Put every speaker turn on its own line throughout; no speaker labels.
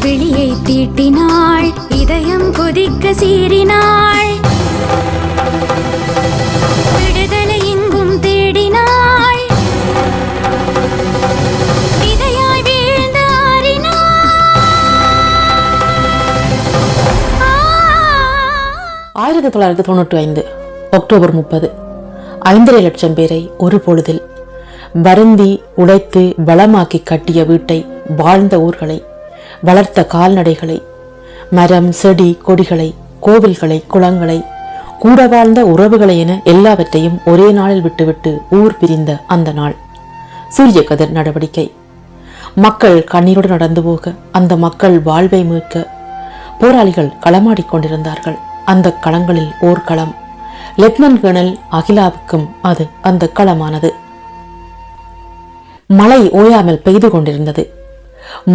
விழியை தீட்டினாள் இதயம் கொதிக்க சீறினாள். விடுதலை எங்கும் தேடினாள். வீழ்ந்து
ஆயிரத்தி தொள்ளாயிரத்தி தொண்ணூற்றி ஐந்து அக்டோபர் முப்பது. ஐந்தரை லட்சம் பேரை ஒரு பொழுதில் வருந்தி உழைத்து பலமாக்கி கட்டிய வீட்டை வாழ்ந்த ஊர்களை வளர்த்த கால்நடைகளை மரம் செடி கொடிகளை கோவில்களை குளங்களை கூட வாழ்ந்த உறவுகளை என எல்லாவற்றையும் ஒரே நாளில் விட்டுவிட்டு ஊர் பிரிந்த அந்த நாள். சூரிய கதிர் நடவடிக்கை. மக்கள் கண்ணீரோடு நடந்து போக அந்த மக்கள் வாழ்வை மீட்க போராளிகள் களமாடிக் கொண்டிருந்தார்கள். அந்த களங்களில் ஓர் களம். லெப்டினன்ட் கேர்னல் அகிலாவுக்கும் அது அந்த களமானது. மழை ஓயாமல் பெய்து கொண்டிருந்தது.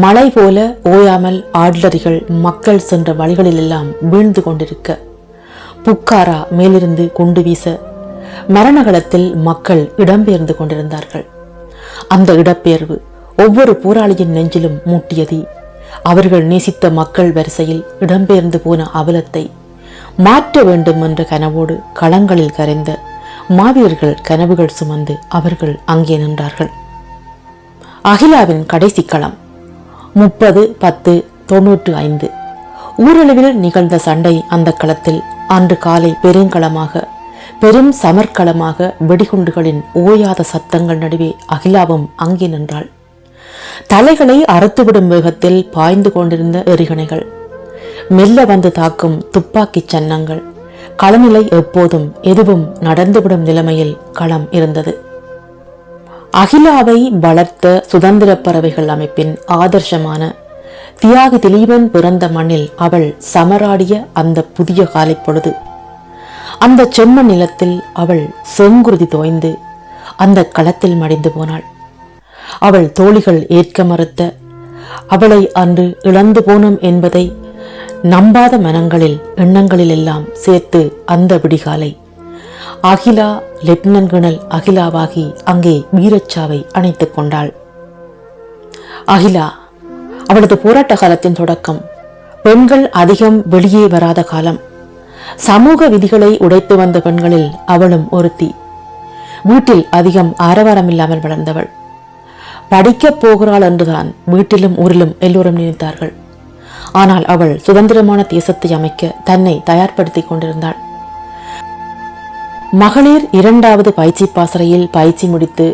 மலை போல ஓயாமல் ஆட்லரிகள் மக்கள் சென்ற வழிகளிலெல்லாம் வீழ்ந்து கொண்டிருக்க. புக்காரா மேலிருந்து குண்டு வீச மரணகளத்தில் மக்கள் இடம்பெயர்ந்து கொண்டிருந்தார்கள். அந்த இடப்பெயர்வு ஒவ்வொரு போராளியின் நெஞ்சிலும் மூட்டியது. அவர்கள் நேசித்த மக்கள் வரிசையில் இடம்பெயர்ந்து போன அவலத்தை மாற்ற வேண்டும் என்ற கனவோடு களங்களில் கரைந்த மாவீரர்கள் கனவுகள் சுமந்து அவர்கள் அங்கே நின்றார்கள். அகிலாவின் கடைசி களம் முப்பது பத்து தொன்னூற்று ஐந்து. ஊரளவில் நிகழ்ந்த சண்டை அந்த களத்தில் அன்று காலை பெருங்களமாக பெரும் சமர்க்களமாக வெடிகுண்டுகளின் ஓயாத சத்தங்கள் நடுவே அகிலாவும் அங்கே நின்றாள். தலைகளை அறுத்துவிடும் வேகத்தில் பாய்ந்து கொண்டிருந்த எரிகணைகள் மெல்ல வந்து தாக்கும் துப்பாக்கிச் சன்னங்கள் களநிலை எப்போதும் எதுவும் நடந்துவிடும் நிலைமையில் களம் இருந்தது. அகிலாவை வளர்த்த சுதந்திர பறவைகள் அமைப்பின் ஆதர்சமான தியாகி திலீபன் பிறந்த மண்ணில் அவள் சமராடிய அந்த புதிய காலைப் பொழுது. அந்த செம்ம நிலத்தில் அவள் செங்குருதி தோய்ந்து அந்த களத்தில் மடிந்து போனாள். அவள் தோழிகள் ஏற்க மறுத்த அவளை அன்று இழந்து போனோம் என்பதை நம்பாத மனங்களில் எண்ணங்களில் எல்லாம் சேர்த்து அந்த விடிகாலை அகிலா லெப்டினன்ட் கர்னல் அகிலாவாகி அங்கே வீரச்சாவை அணைத்துக் கொண்டாள். அகிலா அவளது போராட்ட காலத்தின் தொடக்கம் பெண்கள் அதிகம் வெளியே வராத காலம். சமூக விதிகளை உடைத்து வந்த பெண்களில் அவளும் ஒருத்தி. வீட்டில் அதிகம் ஆரவாரம் இல்லாமல் வளர்ந்தவள். படிக்கப் போகிறாள் என்றுதான் வீட்டிலும் ஊரிலும் எல்லோரும் நினைத்தார்கள். ஆனால் அவள் சுதந்திரமான தேசத்தை அமைக்க தன்னை தயார்படுத்திக் கொண்டிருந்தாள். மகளிர் இரண்டாவது பயிற்சி பாசறையில் பயிற்சி முடித்து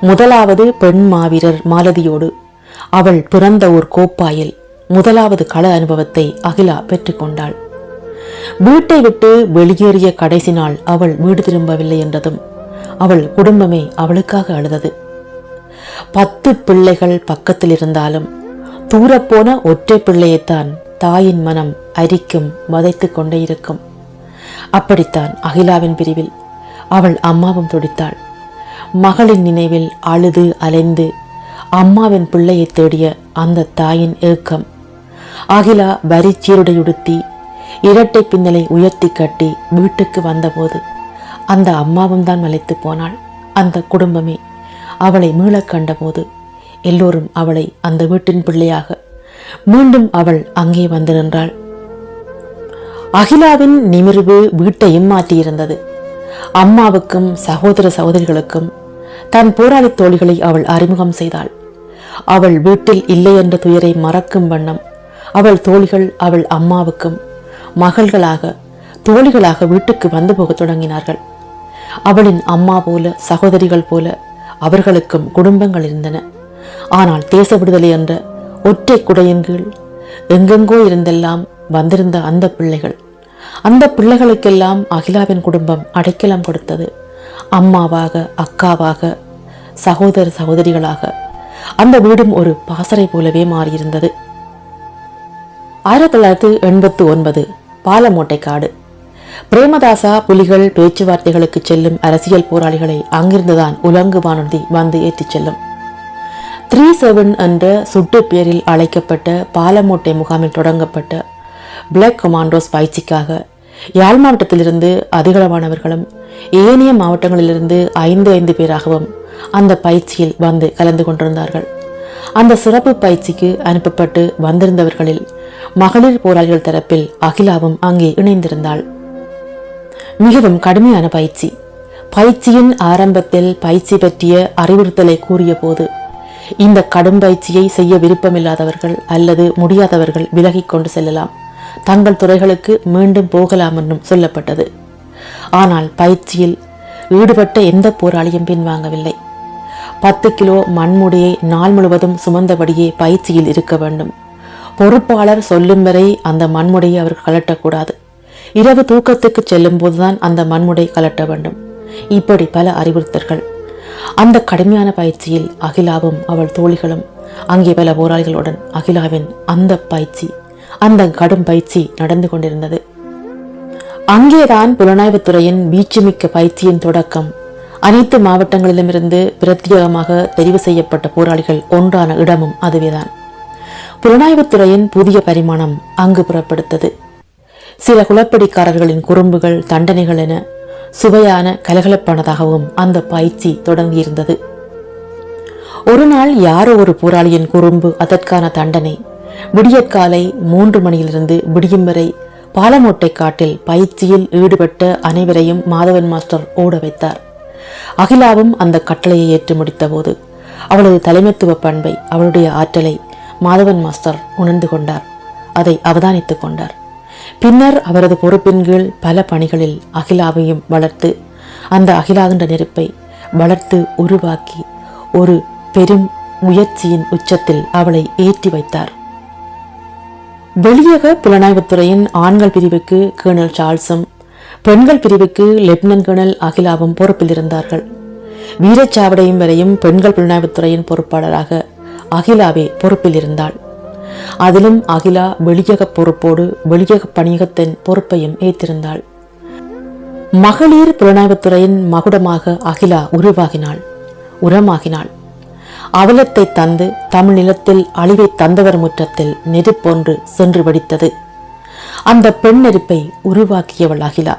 முதலாவது பெண் மாவீரர் மாலதியோடு அவள் பிறந்த ஒரு கோப்பாயில் முதலாவது கள அனுபவத்தை அகிலா பெற்றுக்கொண்டாள். வீட்டை விட்டு வெளியேறிய கடைசி நாள் அவள் வீடு திரும்பவில்லை என்றதும் அவள் குடும்பமே அவளுக்காக அழுதது. பத்து பிள்ளைகள் பக்கத்தில் இருந்தாலும் தூரப்போன ஒற்றை பிள்ளையைத்தான் தாயின் மனம் அரிக்கும் வதைத்துக் கொண்டே இருக்கும். அப்படித்தான் அகிலாவின் பிரிவில் அவள் அம்மாவும் துடித்தாள். மகளின் நினைவில் அழுது அலைந்து அம்மாவின் பிள்ளையை தேடிய அந்த தாயின் ஏக்கம். அகிலா வரி சீருடையுடுத்தி இரட்டை பின்னலை உயர்த்தி கட்டி வீட்டுக்கு வந்தபோது அந்த அம்மாவும் தான் மலைத்து போனாள். அந்த குடும்பமே அவளை மீளக் கண்டபோது எல்லோரும் அவளை அந்த வீட்டின் பிள்ளையாக மீண்டும் அவள் அங்கே வந்து நின்றாள். அகிலாவின் நிமிர்வு வீட்டையும் மாற்றியிருந்தது. அம்மாவுக்கும் சகோதர சகோதரிகளுக்கும் தன் போராளித் தோழிகளை அவள் அறிமுகம் செய்தாள். அவள் வீட்டில் இல்லை என்ற துயரை மறக்கும் வண்ணம் அவள் தோழிகள் அவள் அம்மாவுக்கும் மகள்களாக தோழிகளாக வீட்டுக்கு வந்து போகத் தொடங்கினார்கள். அவளின் அம்மா போல சகோதரிகள் போல அவர்களுக்கும் குடும்பங்கள் இருந்தன. ஆனால் தேச விடுதலை என்ற ஒற்றை குடையின் கீழ் எங்கெங்கோ இருந்தெல்லாம் வந்திருந்த அந்த பிள்ளைகள் அந்த பிள்ளைகளுக்கெல்லாம் அகிலாவின் குடும்பம் அடைக்கலம் கொடுத்தது. அம்மாவாக அக்காவாக சகோதர சகோதரிகளாக. அந்த வீடும் ஒரு பாசறை போலவே மாறியிருந்தது. ஆயிரத்தி தொள்ளாயிரத்தி எண்பத்தி ஒன்பது பாலமோட்டை காடு பிரேமதாசா புலிகள் பேச்சுவார்த்தைகளுக்கு செல்லும் அரசியல் போராளிகளை அங்கிருந்துதான் உலங்கு வானூர்தி வந்து ஏற்றிச் செல்லும். த்ரீ செவன் என்ற சுட்டு பேரில் அழைக்கப்பட்ட பாலமோட்டை முகாமில் தொடங்கப்பட்ட பிளாக் கமாண்டோஸ் பயிற்சிக்காக யாழ் மாவட்டத்திலிருந்து அதிகளவானவர்களும் ஏனைய மாவட்டங்களிலிருந்து ஐந்து ஐந்து பேராகவும் அந்த பயிற்சியில் வந்து கலந்து கொண்டிருந்தார்கள். அந்த சிறப்பு பயிற்சிக்கு அனுப்பப்பட்டு வந்திருந்தவர்களில் மகளிர் போராளிகள் தரப்பில் அகிலாவும் அங்கே இணைந்திருந்தாள். மிகவும் கடுமையான பயிற்சி. பயிற்சியின் ஆரம்பத்தில் பயிற்சி பற்றிய அறிவுறுத்தலை கூறிய போது இந்த கடும் பயிற்சியை செய்ய விருப்பமில்லாதவர்கள் அல்லது முடியாதவர்கள் விலகிக் கொண்டு செல்லலாம். தங்கள் துறைகளுக்கு மீண்டும் போகலாம் என்றும் சொல்லப்பட்டது. ஆனால் பயிற்சியில் ஈடுபட்ட எந்த போராளியும் பின்வாங்கவில்லை. பத்து கிலோ மண்முடியை நாள் முழுவதும் சுமந்தபடியே பயிற்சியில் இருக்க வேண்டும். பொறுப்பாளர் சொல்லும் வரை அந்த மண்முடையை அவர் கலட்டக்கூடாது இரவு தூக்கத்துக்கு செல்லும் போதுதான் அந்த மண்முடை கலட்ட வேண்டும். இப்படி பல அறிவுறுத்தல்கள். அந்த கடுமையான பயிற்சியில் அகிலாவும் அவள் தோழிகளும் அங்கே பல போராளிகளுடன் அகிலாவின் அந்த பயிற்சி அந்த கடும் பயிற்சி நடந்து கொண்டிருந்தது. அங்கேதான் புலனாய்வுத்துறையின் வீச்சுமிக்க பயிற்சியின் தொடக்கம். அனைத்து மாவட்டங்களிலுமிருந்து பிரத்யேகமாக தெரிவு செய்யப்பட்ட போராளிகள் ஒன்றான இடமும் அதுவேதான். புலனாய்வுத்துறையின் புதிய பரிமாணம் அங்கு புறப்படுத்தது. சில குலப்படிக்காரர்களின் குறும்புகள் தண்டனைகள் என சுவையான கலகலப்பானதாகவும் அந்த பயிற்சி தொடங்கியிருந்தது. ஒரு நாள் யாரோ ஒரு போராளியின் குறும்பு அதற்கான தண்டனை விடியற்காலை மூன்று மணியிலிருந்து விடியும் வரை பாலமோட்டை காட்டில் பயிற்சியில் ஈடுபட்ட அனைவரையும் மாதவன் மாஸ்டர் ஓட வைத்தார். அகிலாவும் அந்த கட்டளையை ஏற்று முடித்தபோது அவளது தலைமைத்துவ பண்பை அவளுடைய ஆற்றலை மாதவன் மாஸ்டர் உணர்ந்து கொண்டார். அதை அவதானித்துக் கொண்டார். பின்னர் அவரது பொறுப்பின் கீழ் பல பணிகளில் அகிலாவையும் வளர்த்து அந்த அகிலாகின்ற நெருப்பை வளர்த்து உருவாக்கி ஒரு பெரும் முயற்சியின் உச்சத்தில் அவளை ஏற்றி வைத்தார். வெளியக புலனாய்வுத்துறையின் ஆண்கள் பிரிவுக்கு கேர்னல் சார்ல்ஸும் பெண்கள் பிரிவுக்கு லெப்டினன்ட் கேர்னல் அகிலாவும் பொறுப்பில் இருந்தார்கள் வீரச்சாவடையும் வரையும் பெண்கள் புலனாய்வுத்துறையின் பொறுப்பாளராக அகிலாவே பொறுப்பில் இருந்தாள் அதிலும் அகிலா வெளியக பொறுப்போடு வெளியக பணியகத்தின் பொறுப்பையும் ஏற்றிருந்தாள். மகளிர் புலனாய்வுத்துறையின் மகுடமாக அகிலா உருவாகினாள் உரமாகினாள். அவலத்தை தந்து தமிழ் நிலத்தில் அழிவை தந்தவர் முற்றத்தில் நெருப்பொன்று சென்று வெடித்தது. அந்த பெண் நெருப்பை உருவாக்கியவள் அகிலா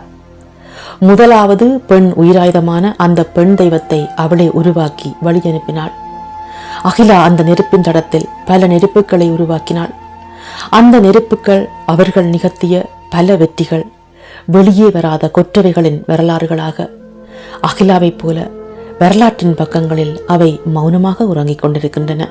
முதலாவது பெண் உயிராயுதமான அந்த பெண் தெய்வத்தை அவளே உருவாக்கி வழி அனுப்பினாள். அகிலா அந்த நெருப்பின் தடத்தில் பல நெருப்புகளை உருவாக்கினாள். அந்த நெருப்புகள் அவர்கள் நிகழ்த்திய பல வெற்றிகள் வெளியே வராத கொற்றவைகளின் வரலாறுகளாக. அகிலாவைப் போல வரலாற்றின் பக்கங்களில் அவை மௌனமாக உறங்கிக் கொண்டிருக்கின்றன.